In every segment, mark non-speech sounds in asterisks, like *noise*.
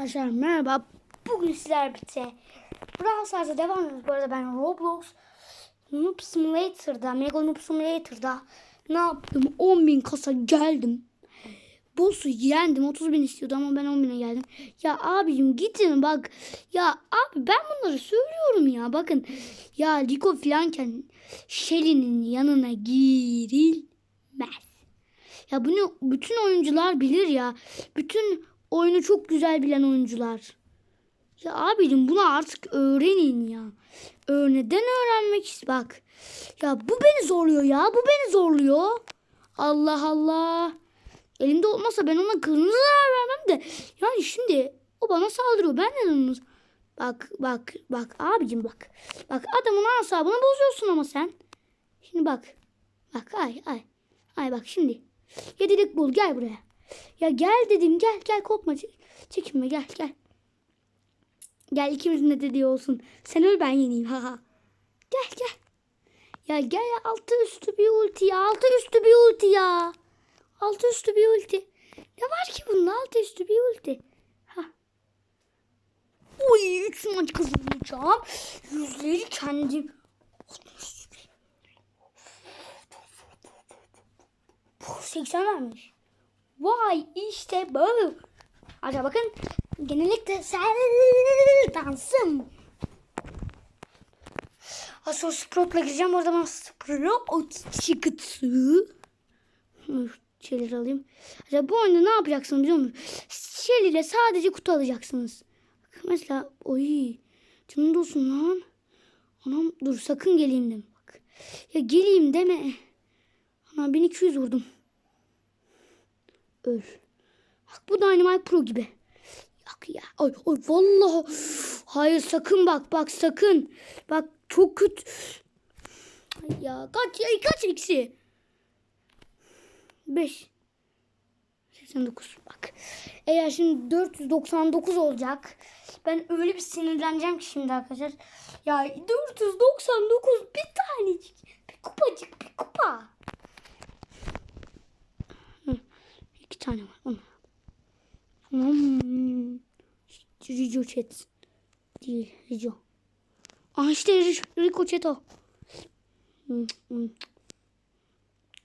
Arkadaşlar merhaba. Bugün sizler birlikte Brawl Stars'a devam ediyoruz. Bu arada ben Roblox Noob Simulator'da, Mega Noob Simulator'da ne yaptım? 10.000 kasa geldim. Boss'u yendim. 30 bin istiyordu ama ben 10 bine geldim. Ya abicim gidin bak. Ya abi ben bunları söylüyorum ya. Bakın ya Rico filanken Shelly'nin yanına girilmez. Ya bunu bütün oyuncular bilir ya. Bütün oyunu çok güzel bilen oyuncular. Ya abicim bunu artık öğrenin ya. Neden öğrenmek Bak. Ya bu beni zorluyor ya. Bu beni zorluyor. Allah Allah. Elimde olmasa ben ona kırmızı zarar vermem de. Yani şimdi o bana saldırıyor. Ben neden onu... Bak bak bak abicim bak. Bak adamın asabını bozuyorsun ama sen. Şimdi bak. Bak ay ay. Ay bak şimdi. Yedilik bul gel buraya. Ya gel dedim gel gel korkma. Çek- Çekinme gel gel. Gel ikimizin de dediği olsun. Sen öl ben yeneyim ha ha. Gel gel. Ya gel ya altı üstü bir ulti ya. Altı üstü bir ulti ya. Altı üstü bir ulti. Ne var ki bunun altı üstü bir ulti. Ha. Oy üç maç kazanacağım. Yüzleri kendim. 80 vermiş. Vay işte bu. Hadi bakın genellikle sel dansım. Sonra Sprout'la gireceğim. Orada ben Sprout çıkıtı. Şeyleri alayım. Acaba bu oyunda ne yapacaksınız biliyor musunuz? Shell sadece kutu alacaksınız. Mesela oy canım olsun lan. Anam dur sakın geleyim deme bak. Ya geleyim deme. Ana 1200 vurdum. Öl. Bak bu Dynamite Pro gibi. Yok ya. Ay, ay vallahi. Hayır sakın bak bak sakın. Bak çok kötü. Ya kaç ya kaç eksi? 5. 89 bak. Eğer şimdi 499 olacak. Ben öyle bir sinirleneceğim ki şimdi arkadaşlar. Ya 499 bir tanecik. Bir kupacık bir kupa. Hı, iki tane var. Onu. Hmm. Rico Chat. Değil. Rico. Aa işte Rico- Chat o. Hmm, hmm.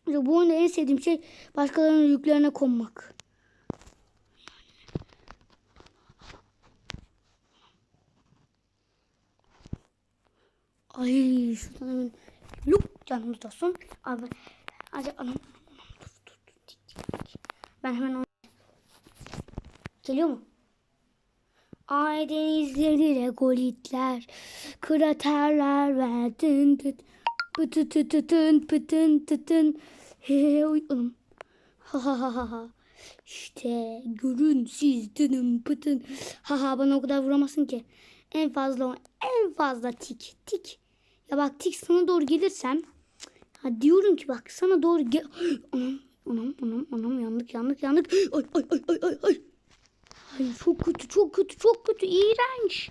Bu oyunda en sevdiğim şey başkalarının yüklerine konmak. Ay şuradan hemen Lup canımız olsun. Abi hadi anam anam anam dur dur dur. Tik, tik, tik. Ben hemen. Geliyor mu? Ay denizleri regolitler, kraterler ve tın tıt, pıtı tı tı tın pıtın tıtın. He oy anam. Ha ha ha ha ha. İşte görün siz tınım pıtın. Ha ha bana o kadar vuramazsın ki. En fazla en fazla tik tik. Ya bak tik sana doğru gelirsem. Ha diyorum ki bak sana doğru gel. *gasps* Anam anam anam yandık yandık yandık. *gasps* Ay ay ay ay ay ay. Ay çok kötü çok kötü çok kötü iğrenç.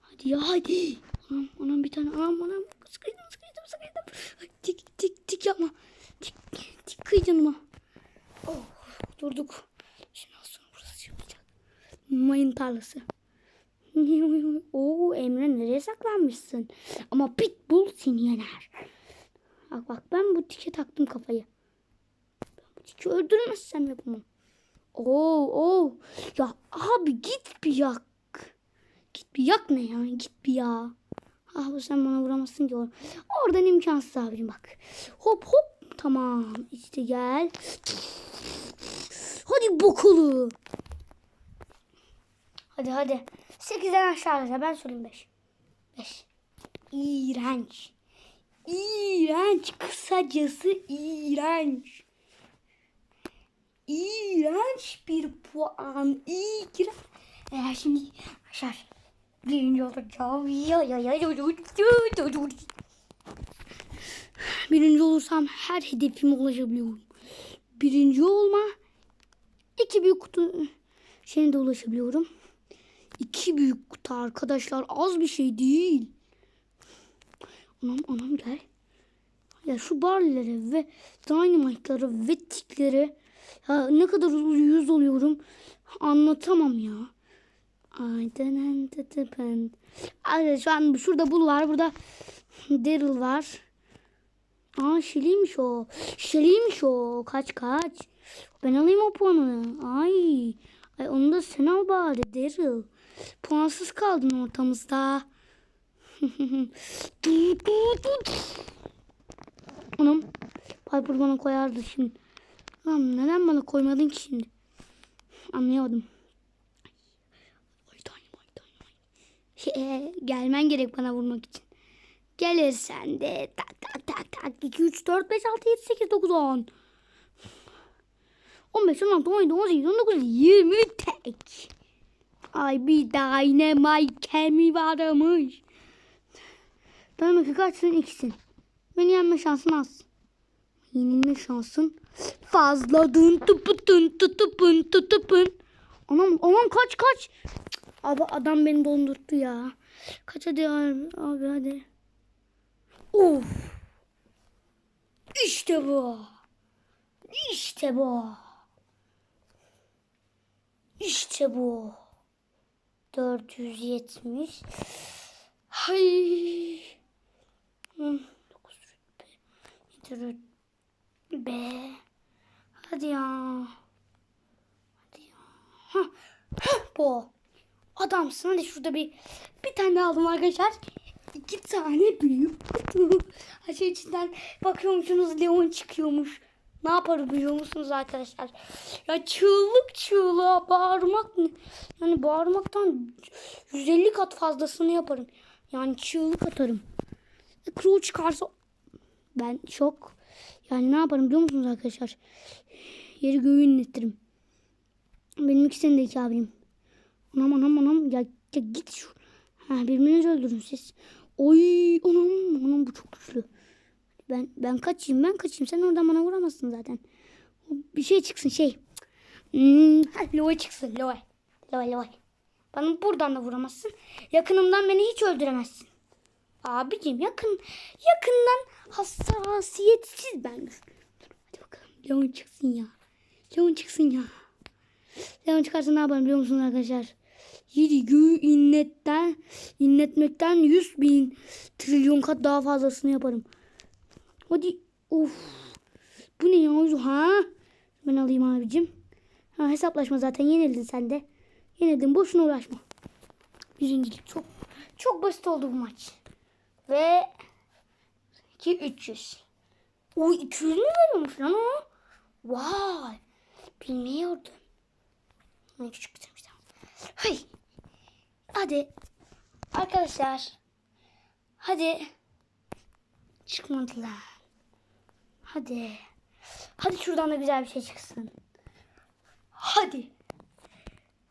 Hadi ya hadi. Anam anam bir tane anam anam sıkıştım sıkıştım sıkıştım. Ay, tik tik tik yapma. Tik tik kıy canıma. Oh, durduk. Şimdi az sonra burası yapacak. Mayın tarlası. *laughs* Oo Emre nereye saklanmışsın? Ama Pitbull seni yener. Bak bak ben bu tike taktım kafayı. Tiki öldürmezsem yapamam. Oo oo. Ya abi git bir yak. Git bir yak ne ya? Git bir ya. Ah bu sen bana vuramazsın ki. Oradan imkansız abicim bak. Hop hop. Tamam. İşte gel. Hadi bokulu. Hadi hadi. 8'den aşağıya ben söyleyeyim 5. 5. İğrenç. İğrenç. Kısacası iğrenç. İğrenç bir puan. İğrenç. Eğer şimdi aşağı birinci olacağım. Ya ya ya ya ya. Birinci olursam her hedefime ulaşabiliyorum. Birinci olma. iki büyük kutu şeyine de ulaşabiliyorum. İki büyük kutu arkadaşlar az bir şey değil. Anam anam gel. Ya şu barlere ve dynamite'lara ve tiklere ya ne kadar yüz oluyorum anlatamam ya. Aydanen tıtıpın. Arkadaşlar şu an şurada bul var. Burada Daryl var. Aa Shelly'miş o. Shelly'miş o. Kaç kaç. Ben alayım o puanı. Ay. Ay onu da sen al bari Daryl. Puansız kaldın ortamızda. *laughs* Anam. Piper bana koyardı şimdi. Lan neden bana koymadın ki şimdi? Anlayamadım. Ay dynamite dynamite. Ee, gelmen gerek bana vurmak için. Gelirsen de tak tak tak tak 2 3 4 5 6 7 8 9 10. 15 16 17 18 19 20 tek. Ay bir dynamite kemi varmış. Dynamite kaçsın ikisin. Beni yenme şansın az. Yenilme şansın fazla dın tıpı tın tı tıpın tı tıpın. Anam anam kaç kaç. Abi adam beni dondurttu ya. Kaç hadi abi, abi hadi. Of. İşte bu. İşte bu. İşte bu. 470. Hay. Hı, dokuz rütbe. Yedi rütbe. Hadi ya. Hadi ya. Hah. Hah, bu. Adamsın. Hadi şurada bir bir tane aldım arkadaşlar. İki tane büyük kutu. Ha şey içinden bakıyormuşsunuz Leon çıkıyormuş. Ne yaparım biliyor musunuz arkadaşlar? Ya çığlık çığlığa bağırmak? Yani bağırmaktan 150 kat fazlasını yaparım. Yani çığlık atarım. E, Crow çıkarsa ben şok. Yani ne yaparım biliyor musunuz arkadaşlar? Yeri göğü inletirim. Benim iki abim. Anam anam anam ya, ya git şu. Ha, birbirinizi öldürün siz. Oy anam anam bu çok güçlü. Ben ben kaçayım ben kaçayım. Sen oradan bana vuramazsın zaten. Bir şey çıksın şey. Hmm, Loe çıksın Loe. Loe Loe. Bana buradan da vuramazsın. Yakınımdan beni hiç öldüremezsin. Abicim yakın yakından hassasiyetsiz ben. Hadi bakalım Leon çıksın ya. Leon çıksın ya. Leon çıkarsa ne yaparım biliyor musunuz arkadaşlar? Yedi göğü inletten, inletmekten yüz bin trilyon kat daha fazlasını yaparım. Hadi of. Bu ne ya? Ha? Ben alayım abicim. Ha, hesaplaşma zaten yenildin sen de. Yenildin boşuna uğraşma. Birincilik çok çok basit oldu bu maç. Ve 2 300. O 200 mü veriyormuş lan o? Vay. Bilmiyordum. Ne küçük bitirmiş tamam. Hay. Hadi. Arkadaşlar. Hadi. Çıkmadılar. Hadi. Hadi şuradan da güzel bir şey çıksın. Hadi.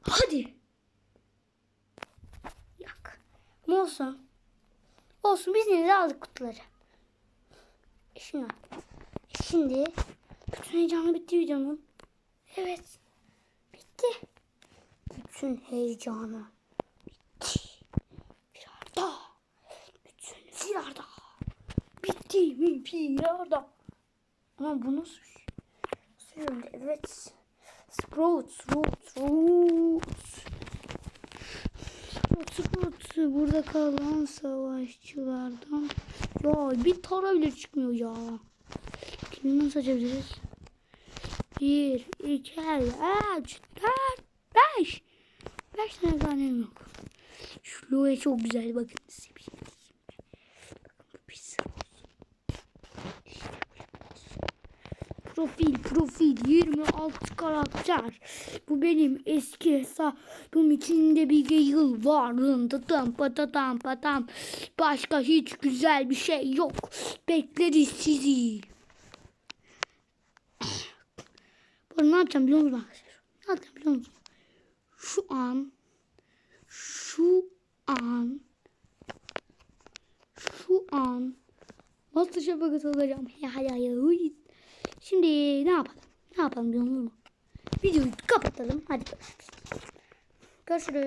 Hadi. Yak. Ama olsun. Olsun biz yine de aldık kutuları. E Şimdi, e şimdi bütün heyecanı bitti videonun. Evet. Bitti. Bütün heyecanı bitti. Bir arda. Bütün bir arda. Bitti mi bir arda. Ama bu nasıl? Suyum evet. Sprout, Sprout, Sprout. Sprout, Sprout. Burada kalan savaşçılardan. Ya bir tara bile çıkmıyor ya. Kimi nasıl açabiliriz? Bir, iki, üç, dört, beş. Beş tane tanem yok. Şu Loe çok güzel bakın size bir. Profil profil 26 karakter. Bu benim eski hesabım içinde bir yıl var. Tatam patatam patam. Başka hiç güzel bir şey yok. Bekleriz sizi. Bu ne yapacağım biliyor musunuz arkadaşlar? Ne yapacağım biliyor musunuz? Şu an şu an şu an Masterchef'e katılacağım. Ya ya ya. Şimdi ne yapalım? Ne yapalım biliyor musun? Videoyu kapatalım. Hadi. Görüşürüz.